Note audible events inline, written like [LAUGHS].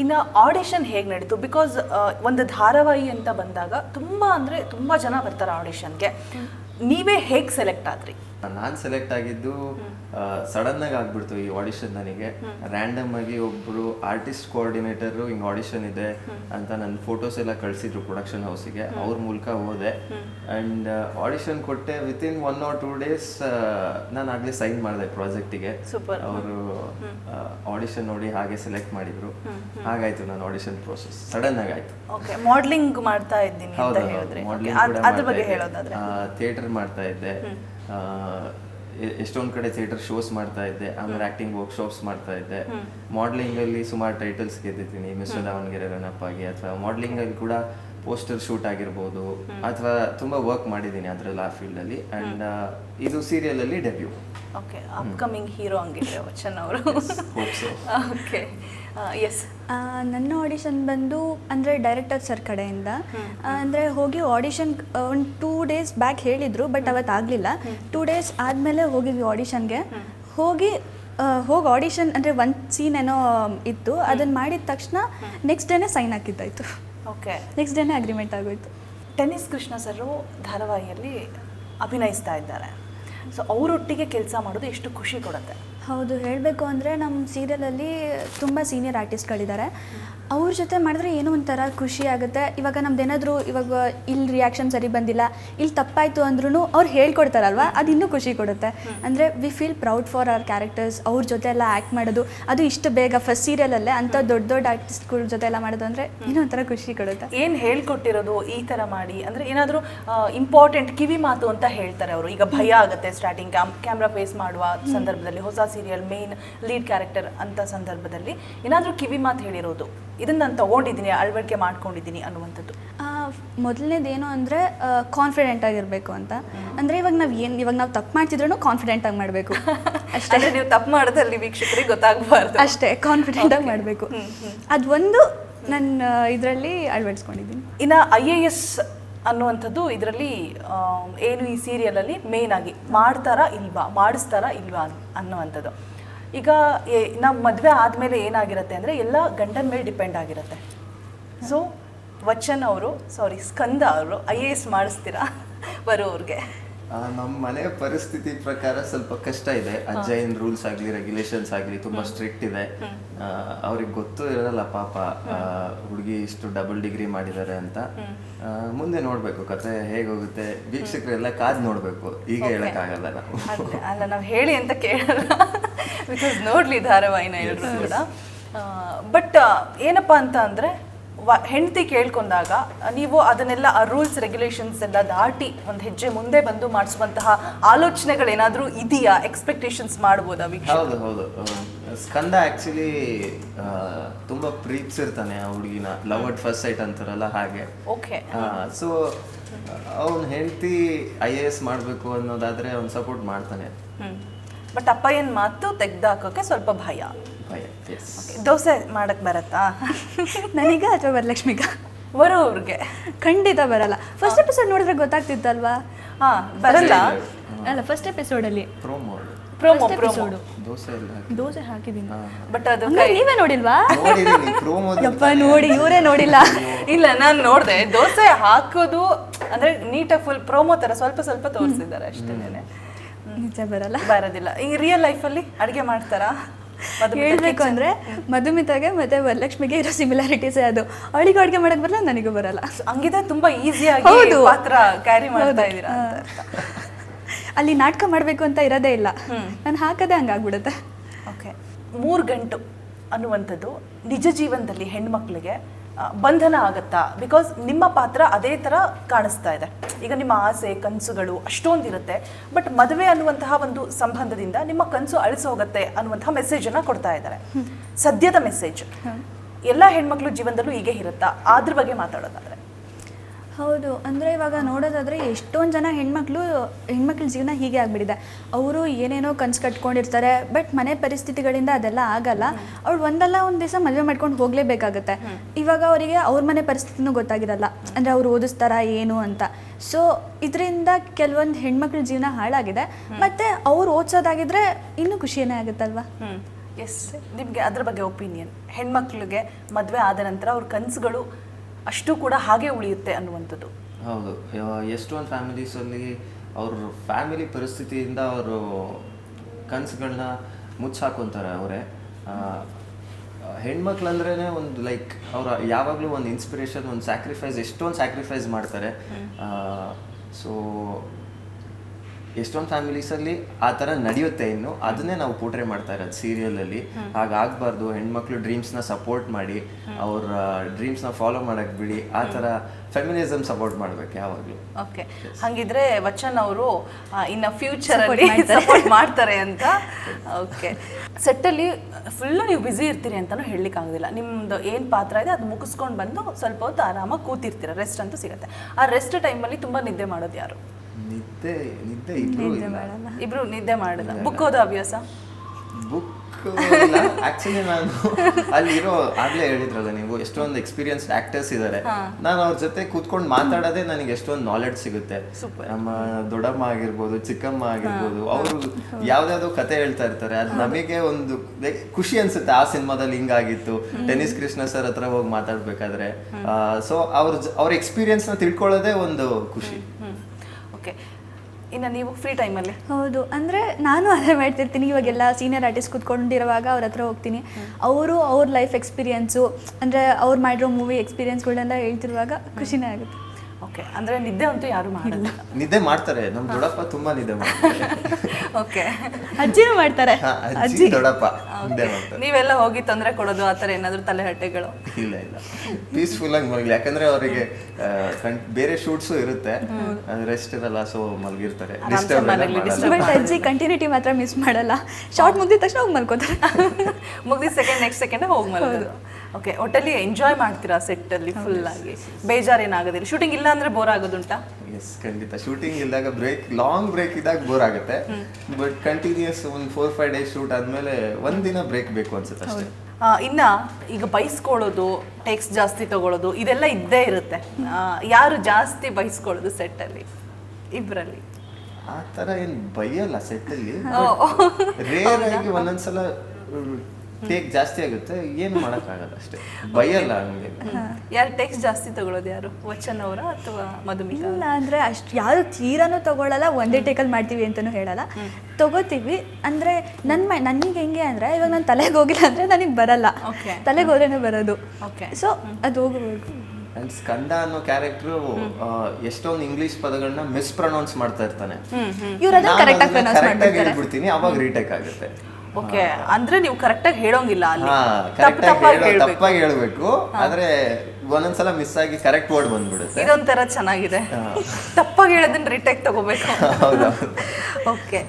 ಇನ್ನು ಆಡಿಷನ್ ಹೇಗೆ ನಡೀತು? ಬಿಕಾಸ್ ಒಂದು ಧಾರಾವಾಹಿ ಅಂತ ಬಂದಾಗ ತುಂಬ ಅಂದರೆ ತುಂಬ ಜನ ಬರ್ತಾರೆ ಆಡಿಷನ್ಗೆ ನೀವೇ ಹೇಗೆ ಸೆಲೆಕ್ಟ್ ಆದ್ರಿ? ನಾನು ಸೆಲೆಕ್ಟ್ ಆಗಿದ್ದು ಸಡನ್ ಆಗಿ ಆಗ್ಬಿಡ್ತು ಈ ಆಡಿಷನ್ ನನಗೆ. ರ್ಯಾಂಡಮ್ ಆಗಿ ಒಬ್ರು ಆರ್ಟಿಸ್ಟ್ ಕೋಆರ್ಡಿನೇಟರ್ ಹಿಂಗ್ ಆಡಿಷನ್ ಇದೆ ಅಂತ ನನ್ನ ಫೋಟೋಸ್ ಎಲ್ಲ ಕಳಿಸಿದ್ರು ಪ್ರೊಡಕ್ಷನ್ ಹೌಸಿಗೆ ಅವ್ರ ಮೂಲಕ ಹೋದೆ. ಅಂಡ್ ಆಡಿಷನ್ ಕೊಟ್ಟೆ within one or two days ನಾನು ಆಗಲೇ ಸೈನ್ ಮಾಡಿದೆ ಪ್ರಾಜೆಕ್ಟಿಗೆ. ಅವರು ಆಡಿಷನ್ ನೋಡಿ ಹಾಗೆ ಸೆಲೆಕ್ಟ್ ಮಾಡಿದ್ರು. ಹಾಗಾಯ್ತು ನಾನು ಆಡಿಷನ್ ಪ್ರೋಸೆಸ್ ಸಡನ್ ಆಗಿ ಆಯ್ತು. ಮಾಡ್ಲಿಂಗ್ ಮಾಡ್ತಾ ಇದ್ದೀನಿ ಥಿಯೇಟರ್ ಮಾಡ್ತಾ ಇದ್ದೆ. ಎಷ್ಟೊಂದ್ ಕಡೆ ಥಿಯೇಟರ್ ಶೋಸ್ ಮಾಡ್ತಾ ಇದ್ದೆ ಆಮೇಲೆ ಆಕ್ಟಿಂಗ್ ವರ್ಕ್ಶಾಪ್ಸ್ ಮಾಡ್ತಾ ಇದ್ದೆ. ಮಾಡ್ಲಿಂಗ್ ಅಲ್ಲಿ ಸುಮಾರು ಟೈಟಲ್ಸ್ ಗೆದ್ದಿದ್ದೀನಿ ಮಿಸ್ಟರ್ ದಾವಣಗೆರೆ ರನಪ್ ಆಗಿ ಅಥವಾ ಮಾಡ್ಲಿಂಗ್ ಅಲ್ಲಿ ಕೂಡ ಪೋಸ್ಟರ್ ಶೂಟ್ ಆಗಿರ್ಬೋದು ಅಥವಾ ತುಂಬಾ ವರ್ಕ್ ಮಾಡಿದ್ದೀನಿ ಅದ್ರಲ್ಲಿ ಆ ಫೀಲ್ಡ್ ಅಲ್ಲಿ ಅಂಡ್ ಇದು ಸೀರಿಯಲ್ ಅಲ್ಲಿ ಡೆಬ್ಯೂ ಓಕೆ ಅಪ್ಕಮಿಂಗ್ ಹೀರೋ ಹಂಗಿದ್ರೆ ವಚನ್ ಅವರು. ಓಕೆ [LAUGHS] ಎಸ್ ನನ್ನ ಆಡಿಷನ್ ಬಂದು ಅಂದರೆ ಡೈರೆಕ್ಟರ್ ಸರ್ ಕಡೆಯಿಂದ. ಅಂದರೆ ಹೋಗಿ ಆಡಿಷನ್ ಒಂದು ಟೂ ಡೇಸ್ ಬ್ಯಾಕ್ ಹೇಳಿದರು ಬಟ್ ಅವತ್ತು ಆಗಲಿಲ್ಲ ಟೂ ಡೇಸ್ ಆದಮೇಲೆ ಹೋಗಿದ್ವಿ ಆಡಿಷನ್ಗೆ ಹೋಗಿ ಹೋಗಿ ಆಡಿಷನ್ ಅಂದರೆ ಒಂದು ಸೀನ್ ಏನೋ ಇತ್ತು. ಅದನ್ನು ಮಾಡಿದ ತಕ್ಷಣ ನೆಕ್ಸ್ಟ್ ಡೇನೇ ಸೈನ್ ಹಾಕಿದ್ದಾಯಿತು. ಓಕೆ ನೆಕ್ಸ್ಟ್ ಡೇನೇ ಅಗ್ರಿಮೆಂಟ್ ಆಗೋಯ್ತು. ಟೆನ್ನಿಸ್ ಕೃಷ್ಣ ಸರ್ ಧಾರಾವಾಹಿಯಲ್ಲಿ ಅಭಿನಯಿಸ್ತಾ ಇದ್ದಾರೆ. ಸೊ ಅವರೊಟ್ಟಿಗೆ ಕೆಲಸ ಮಾಡೋದು ಎಷ್ಟು ಖುಷಿ ಕೊಡುತ್ತೆ? ಹೌದು ಹೇಳಬೇಕು ಅಂದರೆ ನಮ್ಮ ಸೀರಿಯಲಲ್ಲಿ ತುಂಬ ಸೀನಿಯರ್ ಆರ್ಟಿಸ್ಟ್ಗಳಿದ್ದಾರೆ ಅವ್ರ ಜೊತೆ ಮಾಡಿದ್ರೆ ಏನೋ ಒಂಥರ ಖುಷಿ ಆಗುತ್ತೆ. ಇವಾಗ ನಮ್ದು ಏನಾದರೂ ಇವಾಗ ಇಲ್ಲಿ ರಿಯಾಕ್ಷನ್ ಸರಿ ಬಂದಿಲ್ಲ, ಇಲ್ಲಿ ತಪ್ಪಾಯಿತು ಅಂದ್ರೂ ಅವ್ರು ಹೇಳ್ಕೊಡ್ತಾರಲ್ವ? ಅದು ಇನ್ನೂ ಖುಷಿ ಕೊಡುತ್ತೆ. ಅಂದರೆ we feel proud for our characters ಅವ್ರ ಜೊತೆ ಎಲ್ಲ ಆ್ಯಕ್ಟ್ ಮಾಡೋದು, ಅದು ಇಷ್ಟು ಬೇಗ ಫಸ್ಟ್ ಸೀರಿಯಲಲ್ಲೇ ಅಂಥ ದೊಡ್ಡ ದೊಡ್ಡ ಆರ್ಟಿಸ್ಟ್ಗಳ ಜೊತೆ ಎಲ್ಲ ಮಾಡೋದು ಅಂದರೆ ಏನೋ ಒಂಥರ ಖುಷಿ ಕೊಡುತ್ತೆ. ಏನು ಹೇಳ್ಕೊಟ್ಟಿರೋದು ಈ ಥರ ಮಾಡಿ? ಅಂದರೆ ಏನಾದರೂ ಇಂಪಾರ್ಟೆಂಟ್ ಕಿವಿ ಮಾತು ಅಂತ ಹೇಳ್ತಾರೆ ಅವರು. ಈಗ ಭಯ ಆಗುತ್ತೆ ಸ್ಟಾರ್ಟಿಂಗ್ ಕ್ಯಾಮ್ ಕ್ಯಾಮ್ರಾ ಫೇಸ್ ಮಾಡುವ ಸಂದರ್ಭದಲ್ಲಿ, ಹೊಸ ಸೀರಿಯಲ್ ಮೇನ್ ಲೀಡ್ ಕ್ಯಾರೆಕ್ಟರ್ ಅಂತ ಸಂದರ್ಭದಲ್ಲಿ. ಏನಾದರೂ ಕಿವಿ ಮಾತು ಹೇಳಿರೋದು ಇದನ್ನ ನಾನು ತಗೊಂಡಿದ್ದೀನಿ ಅಳವಡಿಕೆ ಮಾಡ್ಕೊಂಡಿದ್ದೀನಿ ಅನ್ನುವಂಥದ್ದು. ಮೊದಲನೇದೇನು ಏನು ಅಂದರೆ ಕಾನ್ಫಿಡೆಂಟ್ ಆಗಿರಬೇಕು ಅಂತ. ಅಂದರೆ ಇವಾಗ ನಾವು ಏನು ಇವಾಗ ನಾವು ತಪ್ಪು ಮಾಡ್ತಿದ್ರು ಕಾನ್ಫಿಡೆಂಟ್ ಆಗಿ ಮಾಡಬೇಕು. [LAUGHS] ಅಷ್ಟೇ. ನೀವು ತಪ್ಪು ಮಾಡೋದಲ್ಲಿ ವೀಕ್ಷಕರಿಗೆ ಗೊತ್ತಾಗಬಾರ್ದು. ಅಷ್ಟೇ ಕಾನ್ಫಿಡೆಂಟ್ ಆಗಿ ಮಾಡಬೇಕು. ಅದು ಒಂದು ನನ್ನ ಇದರಲ್ಲಿ ಅಳವಡಿಸ್ಕೊಂಡಿದ್ದೀನಿ ಇನ್ನು ಐ ಎ ಎಸ್ ಅನ್ನುವಂಥದ್ದು ಇದರಲ್ಲಿ ಏನು ಈ ಸೀರಿಯಲಲ್ಲಿ ಮೇನ್ ಆಗಿ ಮಾಡ್ತಾರಾ ಇಲ್ವಾ ಮಾಡಿಸ್ತಾರಾ ಇಲ್ವಾ ಅನ್- ಅನ್ನುವಂಥದ್ದು. ಈಗ ನಾವು ಮದುವೆ ಆದಮೇಲೆ ಏನಾಗಿರುತ್ತೆ ಅಂದರೆ ಎಲ್ಲ ಗಂಡನ ಮೇಲೆ ಡಿಪೆಂಡ್ ಆಗಿರುತ್ತೆ. ಸೊ ವಚನ್ ಅವರು ಸಾರಿ ಸ್ಕಂದ ಅವರು ಐ ಎ ಎಸ್ ಮಾಡಿಸ್ತೀರಾ? [LAUGHS] ಬರೋವ್ರಿಗೆ ನಮ್ಮ ಮನೆ ಪರಿಸ್ಥಿತಿ ಪ್ರಕಾರ ಸ್ವಲ್ಪ ಕಷ್ಟ ಇದೆ. ಅಜ್ಜೈನ್ ರೂಲ್ಸ್ ಆಗ್ಲಿ ರೆಗ್ಯುಲೇಷನ್ಸ್ ಆಗ್ಲಿ ತುಂಬಾ ಸ್ಟ್ರಿಕ್ಟ್ ಇದೆ. ಅವ್ರಿಗೆ ಗೊತ್ತು ಇರಲ್ಲ ಪಾಪ ಹುಡುಗಿ ಇಷ್ಟು ಡಬಲ್ ಡಿಗ್ರಿ ಮಾಡಿದ್ದಾರೆ ಅಂತ. ಮುಂದೆ ನೋಡ್ಬೇಕು ಕತೆ ಹೇಗೋಗುತ್ತೆ ವೀಕ್ಷಕರೆಲ್ಲ ಕಾದ್ ನೋಡ್ಬೇಕು. ಈಗ ಹೇಳಕ್ ಆಗಲ್ಲ ನಾವು. ಅಲ್ಲ ನಾವು ಹೇಳಿ ಅಂತ ಕೇಳಲ್ಲ. ಬಿಕಾಸ್ ನೋಡ್ಲಿ ಧಾರಾವಾಹಿನ ಎಲ್ಲರೂ ಕೂಡ. ಬಟ್ ಏನಪ್ಪಾ ಅಂತ ಅಂದರೆ ಹೆಂಡತಿ ಕೇಳ್ಕೊಂಡಾಗ ನೀವು ಅದನ್ನೆಲ್ಲ ಆ ರೂಲ್ಸ್ ರೆಗ್ಯುಲೇಷನ್ಸ್ ಎಲ್ಲ ದಾಟಿ ಒಂದು ಹೆಜ್ಜೆ ಮುಂದೆ ಬಂದು ಮಾಡಿಸುವಂತಹ ಆಲೋಚನೆಗಳೇನಾದರೂ ಇದೆಯಾ? ಎಕ್ಸ್ಪೆಕ್ಟೇಷನ್ಸ್ ಮಾಡ್ಬೋದಾ ಹೌದು ಹೌದು. ಸ್ಕಂದ ಆ್ಯಕ್ಚುಲಿ ತುಂಬ ಪ್ರೀತಿಸಿರ್ತಾನೆ ಆ ಹುಡುಗಿನ. ಲವ್ ಅಟ್ ಫಸ್ಟ್ ಸೈಟ್ ಅಂತಾರಲ್ಲ ಹಾಗೆ. ಓಕೆ ಸೊ ಅವನು ಹೆಂಡತಿ ಐ ಎ ಎಸ್ ಮಾಡಬೇಕು ಅನ್ನೋದಾದರೆ ಅವ್ನು ಸಪೋರ್ಟ್ ಮಾಡ್ತಾನೆ. ಬಟ್ ಅಪ್ಪ ಏನು ಮಾತು ತೆಗ್ದಾಕೋಕೆ ಸ್ವಲ್ಪ ಭಯ? ಭಯ ಎಸ್ ದೋಸೆ ಮಾಡಕ್ಕೆ ಬರತ್ತಾ? ನನಗ ಅಥವಾ ವರಲಕ್ಷ್ಮಿಗ? ಬರೋವ್ರಿಗೆ ಖಂಡಿತ ಬರಲ್ಲ. ಫಸ್ಟ್ ಎಪಿಸೋಡ್ ನೋಡಿದ್ರೆ ಗೊತ್ತಾಗ್ತಿತ್ತಲ್ವಾ? ಹಾ ಬರಲ್ಲ. ಅಲ್ಲ first ಎಪಿಸೋಡಲ್ಲಿ promo promo promo dosa dosa ಹಾಕಿದ್ದೀನಿ. ಬಟ್ ಅದು ನೀವೇ ನೋಡಿಲ್ವಾ? ನೋಡಿದೀನಿ ಪ್ರೋಮೋ ಯಪ್ಪ ನೋಡಿ ಇವರೇ ನೋಡಿಲ್ಲ. ಇಲ್ಲ ನಾನು ನೋಡಿದೆ. ದೋಸೆ ಹಾಕೋದು ಅಂದ್ರೆ ನೀಟಾಗಿ ಫುಲ್ ಪ್ರೋಮೋ ತರ ಸ್ವಲ್ಪ ಸ್ವಲ್ಪ ತೋರಿಸಿದ್ದಾರೆ ಅಷ್ಟೇನೆ. ನಿಜ ಬರಲ್ಲ. ಬರೋದಿಲ್ಲ. ಈ ರಿಯಲ್ ಲೈಫಲ್ಲಿ ಅಡುಗೆ ಮಾಡ್ತಾರಾ? ಹೇಳ್ಬೇಕು ಅಂದ್ರೆ ಮಧುಮಿತಾಗೆ ಮತ್ತೆ ವರಲಕ್ಷ್ಮಿಗೆ ಇರೋ ಸಿಮಿಲಾರಿಟೀಸ್ ಅದು. ಅವಳಿಗೆ ಅಡುಗೆ ಮಾಡಕ್ ಬರಲ್ಲ ನನಗೂ ಬರಲ್ಲ. ಹಂಗಿದ್ರೆ ತುಂಬಾ ಈಸಿ ಆಗಿ ಪಾತ್ರ ಕ್ಯಾರಿ ಮಾಡ್ತಾ ಇದ್ದೀರಾ. ಅಲ್ಲಿ ನಾಟಕ ಮಾಡಬೇಕು ಅಂತ ಇರೋದೇ ಇಲ್ಲ. ನಾನು ಹಾಕದೆ ಹಂಗಾಗ್ಬಿಡುತ್ತೆ. ಓಕೆ ಮೂರು ಗಂಟು ಅನ್ನುವಂಥದ್ದು ನಿಜ ಜೀವನದಲ್ಲಿ ಹೆಣ್ಮಕ್ಳಿಗೆ ಬಂಧನ ಆಗತ್ತಾ? ಬಿಕಾಸ್ ನಿಮ್ಮ ಪಾತ್ರ ಅದೇ ಥರ ಕಾಣಿಸ್ತಾ ಇದೆ. ಈಗ ನಿಮ್ಮ ಆಸೆ ಕನಸುಗಳು ಅಷ್ಟೊಂದಿರುತ್ತೆ. ಬಟ್ ಮದುವೆ ಅನ್ನುವಂತಹ ಒಂದು ಸಂಬಂಧದಿಂದ ನಿಮ್ಮ ಕನಸು ಅಳಿಸೋಗತ್ತೆ ಅನ್ನುವಂತಹ ಮೆಸೇಜನ್ನು ಕೊಡ್ತಾ ಇದ್ದಾರೆ. ಸದ್ಯದ ಮೆಸೇಜ್ ಎಲ್ಲ ಹೆಣ್ಮಕ್ಳು ಜೀವನದಲ್ಲೂ ಹೀಗೆ ಇರುತ್ತಾ? ಅದ್ರ ಬಗ್ಗೆ ಮಾತಾಡೋದಾದ್ರೆ. ಹೌದು, ಅಂದರೆ ಇವಾಗ ನೋಡೋದಾದ್ರೆ ಎಷ್ಟೊಂದು ಜನ ಹೆಣ್ಮಕ್ಳು ಹೆಣ್ಮಕ್ಳ ಜೀವನ ಹೀಗೆ ಆಗ್ಬಿಟ್ಟಿದೆ. ಅವರು ಏನೇನೋ ಕನ್ಸು ಕಟ್ಕೊಂಡಿರ್ತಾರೆ, ಬಟ್ ಮನೆ ಪರಿಸ್ಥಿತಿಗಳಿಂದ ಅದೆಲ್ಲ ಆಗಲ್ಲ. ಅವ್ಳು ಒಂದಲ್ಲ ಒಂದು ದಿವಸ ಮದುವೆ ಮಾಡ್ಕೊಂಡು ಹೋಗಲೇಬೇಕಾಗತ್ತೆ. ಇವಾಗ ಅವರಿಗೆ ಅವ್ರ ಮನೆ ಪರಿಸ್ಥಿತಿನೂ ಗೊತ್ತಾಗಿರಲ್ಲ. ಅಂದರೆ ಅವ್ರು ಓದಿಸ್ತಾರ ಏನು ಅಂತ. ಸೊ ಇದರಿಂದ ಕೆಲವೊಂದು ಹೆಣ್ಮಕ್ಳ ಜೀವನ ಹಾಳಾಗಿದೆ. ಮತ್ತು ಅವ್ರು ಓದ್ಸೋದಾಗಿದ್ರೆ ಇನ್ನೂ ಖುಷಿಯೇ ಆಗುತ್ತಲ್ವಾ? ಎಸ್ ನಿಮಗೆ ಅದ್ರ ಬಗ್ಗೆ ಒಪಿನಿಯನ್. ಹೆಣ್ಮಕ್ಳಿಗೆ ಮದುವೆ ಆದ ನಂತರ ಅವ್ರ ಕನಸುಗಳು ಅಷ್ಟು ಕೂಡ ಹಾಗೆ ಉಳಿಯುತ್ತೆ ಅನ್ನುವಂಥದ್ದು. ಹೌದು. ಎಷ್ಟೊಂದು ಫ್ಯಾಮಿಲೀಸಲ್ಲಿ ಅವ್ರ ಫ್ಯಾಮಿಲಿ ಪರಿಸ್ಥಿತಿಯಿಂದ ಅವರು ಕನಸುಗಳನ್ನ ಮುಚ್ಚಾಕೊಂತಾರೆ ಅವರೇ. ಹೆಣ್ಮಕ್ಳಂದ್ರೇ ಒಂದು ಲೈಕ್ ಅವ್ರ ಯಾವಾಗಲೂ ಒಂದು ಇನ್ಸ್ಪಿರೇಷನ್ ಒಂದು ಸ್ಯಾಕ್ರಿಫೈಸ್ ಎಷ್ಟೊಂದು ಸ್ಯಾಕ್ರಿಫೈಸ್ ಮಾಡ್ತಾರೆ. ಸೊ ಎಷ್ಟೊಂದು ಫ್ಯಾಮಿಲೀಸಲ್ಲಿ ಆ ಥರ ನಡೆಯುತ್ತೆ ಇನ್ನು. ಅದನ್ನೇ ನಾವು ಪೋಟ್ರೆ ಮಾಡ್ತಾ ಇರೋದು ಸೀರಿಯಲಲ್ಲಿ ಹಾಗಾಗಬಾರ್ದು ಹೆಣ್ಮಕ್ಳು ಡ್ರೀಮ್ಸ್ನ ಸಪೋರ್ಟ್ ಮಾಡಿ ಅವ್ರ ಡ್ರೀಮ್ಸ್ನ ಫಾಲೋ ಮಾಡಕ್ಕೆ ಬಿಡಿ. ಆ ಥರ ಫೆಮಿನಿಸಮ್ ಸಪೋರ್ಟ್ ಮಾಡ್ಬೇಕು ಯಾವಾಗಲೂ. ಓಕೆ ಹಾಗಿದ್ರೆ ವಚನ್ ಅವರು ಇನ್ನು ಫ್ಯೂಚರ್ ಸಪೋರ್ಟ್ ಮಾಡ್ತಾರೆ. ಅಂತ. ಓಕೆ ಸೆಟ್ಟಲ್ಲಿ ಫುಲ್ಲು ನೀವು ಬ್ಯುಸಿ ಇರ್ತೀರಿ ಅಂತಲೂ ಹೇಳಲಿಕ್ಕೆ ಆಗೋದಿಲ್ಲ. ನಿಮ್ಮದು ಏನು ಪಾತ್ರ ಇದೆ ಅದು ಮುಗಿಸ್ಕೊಂಡು ಬಂದು ಸ್ವಲ್ಪ ಹೊತ್ತು ಆರಾಮಾಗಿ ಕೂತಿರ್ತೀರ. ರೆಸ್ಟ್ ಅಂತೂ ಸಿಗುತ್ತೆ. ಆ ರೆಸ್ಟ್ ಟೈಮಲ್ಲಿ ತುಂಬ ನಿದ್ದೆ ಮಾಡೋದು ಯಾರು? ನಿದ್ದೆ ನಿದ್ದೆ ಇಬ್ರು ಇಬ್ರು ನಿದ್ದೆ ಮಾಡಲ್ಲ. ಬುಕ್ ಓದೋ ಅಭ್ಯಾಸ? ಬುಕ್ ಆಕ್ಚುಲಿ ನಾನು ಅಲ್ಲಿರೋ ಆಗ್ಲೇ ಹೇಳಿದ್ರಲ್ಲ ನೀವು ಎಷ್ಟೊಂದು ಎಕ್ಸ್ಪೀರಿಯನ್ಸ್ ಆಕ್ಟರ್ಸ್ ಇದ್ದಾರೆ ನಾನು ಅವ್ರ ಜೊತೆ ಕೂತ್ಕೊಂಡು ಮಾತಾಡೋದೇ ನನಗೆ ಎಷ್ಟೊಂದು ನಾಲೆಡ್ಜ್ ಸಿಗುತ್ತೆ. ನಮ್ಮ ದೊಡ್ಡಮ್ಮ ಆಗಿರ್ಬೋದು ಚಿಕ್ಕಮ್ಮ ಆಗಿರ್ಬೋದು ಅವರು ಯಾವ್ದಾವ್ದೋ ಕತೆ ಹೇಳ್ತಾ ಇರ್ತಾರೆ. ಅದು ನಮಗೆ ಒಂದು ಖುಷಿ ಅನ್ಸುತ್ತೆ. ಆ ಸಿನಿಮಾದಲ್ಲಿ ಹಿಂಗಾಗಿತ್ತು. ಟೆನಿಸ್ ಕೃಷ್ಣ ಸರ್ ಹತ್ರ ಹೋಗಿ ಮಾತಾಡ್ಬೇಕಾದ್ರೆ. ಸೊ ಅವ್ರ ಅವ್ರ ಎಕ್ಸ್ಪೀರಿಯನ್ಸ್ನ ತಿಳ್ಕೊಳ್ಳೋದೇ ಒಂದು ಖುಷಿ. ಓಕೆ. ಇನ್ನು ನೀವು ಫ್ರೀ ಟೈಮಲ್ಲಿ ಹೌದು. ಅಂದರೆ ನಾನು ಅದೇ ಮಾಡ್ತಿರ್ತೀನಿ. ಇವಾಗೆಲ್ಲ ಸೀನಿಯರ್ ಆರ್ಟಿಸ್ಟ್ ಕುತ್ಕೊಂಡಿರುವಾಗ ಅವ್ರ ಹತ್ರ ಹೋಗ್ತೀನಿ. ಅವರು ಅವ್ರ ಲೈಫ್ ಎಕ್ಸ್ಪೀರಿಯೆನ್ಸು ಅಂದರೆ ಅವ್ರು ಮಾಡಿರೋ ಮೂವಿ ಎಕ್ಸ್ಪೀರಿಯೆನ್ಸ್ಗಳನ್ನೆಲ್ಲ ಹೇಳ್ತಿರುವಾಗ ಖುಷಿನೇ ಆಗುತ್ತೆ. ಓಕೆ ಅಂದರೆ ನಿದ್ದೆ ಅಂತೂ ಯಾರು ಮಾಡಲ್ಲ. ನಿದ್ದೆ ಮಾಡ್ತಾರೆ. ನಮ್ಮ ದೊಡ್ಡಪ್ಪ ತುಂಬಾ ನಿದ್ದೆ ಮಾಡ್ತಾರೆ. ಓಕೆ ಅಜ್ಜಿನೂ ಮಾಡ್ತಾರೆ. ಅಜ್ಜಿ ದೊಡ್ಡಪ್ಪ ನಿದ್ದೆ ಮಾಡ್ತಾರೆ. ನೀವೆಲ್ಲ ಹೋಗಿ ತೊಂದರೆ ಕೊಡೋದು ಆ ಥರ ಏನಾದರೂ ತಲೆಹಟ್ಟೆಗಳು ಇಲ್ಲ ಇಲ್ಲ. ಪೀಸ್ಫುಲ್ ಆಗಿ ಮಲಗಿ ಯಾಕಂದ್ರೆ ಅವರಿಗೆ ಬೇರೆ ಶೂಟ್ಸು ಇರುತ್ತೆ. ರೆಸ್ಟ್ ಇರಲ್ಲ ಸೊ ಮಲಗಿರ್ತಾರೆ. ಬಟ್ ಅಜ್ಜಿ ಕಂಟಿನ್ಯೂಟಿ ಮಾತ್ರ ಮಿಸ್ ಮಾಡಲ್ಲ. ಶಾರ್ಟ್ ಮುಗಿದ ತಕ್ಷಣ ಹೋಗಿ ಮಲ್ಕೋತಾರೆ. ಮುಗಿದ ಸೆಕೆಂಡ್ ನೆಕ್ಸ್ಟ್ ಸೆಕೆಂಡ್ ಹೋಗಿ ಮಲಗೋದು. ಓಕೆ ಒಟ್ಟಲ್ಲಿ ಎಂಜಾಯ್ ಮಾಡ್ತೀರಾ ಸೆಟ್ಟಲ್ಲಿ ಫುಲ್ ಆಗಿ? ಬೇಜಾರೇನಾಗೋದಿಲ್ಲ. ಶೂಟಿಂಗ್ ಇಲ್ಲ ಅಂದ್ರೆ ಬೋರ್ ಆಗೋದುಂಟಾ? ಎಸ್ ಖಂಡಿತ. ಶೂಟಿಂಗ್ ಇದ್ದಾಗ ಬ್ರೇಕ್ ಲಾಂಗ್ ಬ್ರೇಕ್ ಇದ್ದಾಗ ಬೋರ್ ಆಗುತ್ತೆ. ಬಟ್ ಕಂಟಿನ್ಯೂಸ್ ಒಂದು ಫೋರ್ ಫೈವ್ ಡೇಸ್ ಶೂಟ್ ಆದ್ಮೇಲೆ ಒಂದಿನ ಬ್ರೇಕ್ ಬೇಕು ಅನ್ಸುತ್ತೆ ಅಷ್ಟೇ. ಇನ್ನ ಈಗ ಬೈಸ್ಕೊಳ್ಳೋದು ಟೇಕ್ಸ್ ಜಾಸ್ತಿ ತಗೊಳ್ಳೋದು ಇದೆಲ್ಲ ಇದ್ದೇ ಇರುತ್ತೆ. ಯಾರು ಜಾಸ್ತಿ ಬೈಸ್ಕೊಳ್ಳೋದು ಸೆಟ್ಟಲ್ಲಿ ಇಬ್ಬರಲ್ಲಿ ಆ ತರ ಏನ್ ಬೈಯಲ್ಲ ಸೆಟ್ಟಲ್ಲಿ ರೇರ್ ಆಗಿ ಒಂದೊಂದ್ಸಲ ಟೇಕ್ ಜಾಸ್ತಿ ಆಗುತ್ತೆ ಏನು ಮಾಡಕ್ಕಾಗಲ್ಲ ಅಷ್ಟೇ. ಬೈಯಲ್ಲ ಹಂಗೆ. ಯಾರು ಟೆಕ್ಸ್ ಜಾಸ್ತಿ ತಗೊಳ್ಳೋದು ಯಾರು? ವಚನ್ ಅವರ ಅಥವಾ ಮಧುಮಿತಾ? ಇಲ್ಲ ಅಂದ್ರೆ ಅಷ್ಟು ಯಾರು ತೀರಾನು ತಗೊಳ್ಳಲ್ಲ ಒಂದೇ ಟೇಕಲ್ಲಿ ಮಾಡ್ತೀವಿ ಅಂತಲೂ ಹೇಳಲ್ಲ. ತಗೋತೀವಿ ಅಂದ್ರೆ ನನ್ನ ಮೈ ನನಗೆ ಹೆಂಗೆ ಅಂದ್ರೆ ಇವಾಗ ನಾನು ತಲೆಗೆ ಹೋಗಿಲ್ಲ ಅಂದ್ರೆ ನನಗೆ ಬರಲ್ಲ. ತಲೆಗೆ ಹೋದ್ರೇನೆ ಬರೋದು. ಓಕೆ ಸೊ ಅದು ಹೋಗಬೇಕು ಅಂಡ್ ಸ್ಕಂದ ಅನ್ನೋ ಕ್ಯಾರೆಕ್ಟರ್ ಎಷ್ಟೊಂದು ಇಂಗ್ಲಿಷ್ ಪದಗಳನ್ನ ಮಿಸ್ಪ್ರೊನೌನ್ಸ್ ಮಾಡ್ತಾ ಇರ್ತಾನೆ. ಇವ್ರು ಅದನ್ನ ಕರೆಕ್ಟಾಗಿ ಹೇಳ್ಬಿಡ್ತೀನಿ ಅವಾಗ ರೀಟೇಕ್ ಆಗುತ್ತೆ. ಓಕೆ ಅಂದ್ರೆ ನೀವು ಕರೆಕ್ಟಾಗಿ ಹೇಳೋಂಗಿಲ್ಲ ಅಲ್ಲಿ. ಹಾ ತಪ್ಪು ಕರೆಕ್ಟಾಗಿ ತಪ್ಪಾಗಿ ಹೇಳಬೇಕು ಹೇಳ್ಬೇಕು. ತಪ್ಪಾಗಿ ಹೇಳ್ಬೇಕು. ಆದ್ರೆ ಒಂದೊಂದ್ಸಲ ಮಿಸ್ ಆಗಿ ಕರೆಕ್ಟ್ ವರ್ಡ್ ಬಂದ್ಬಿಡುತ್ತೆ. ಇದೊಂಥರ ಚೆನ್ನಾಗಿದೆ. ತಪ್ಪಾಗಿ ಹೇಳೋದನ್ನ ರಿಟೇಕ್ ತಗೋಬೇಕು. [LAUGHS] ಹೌದಾ. ಓಕೆ.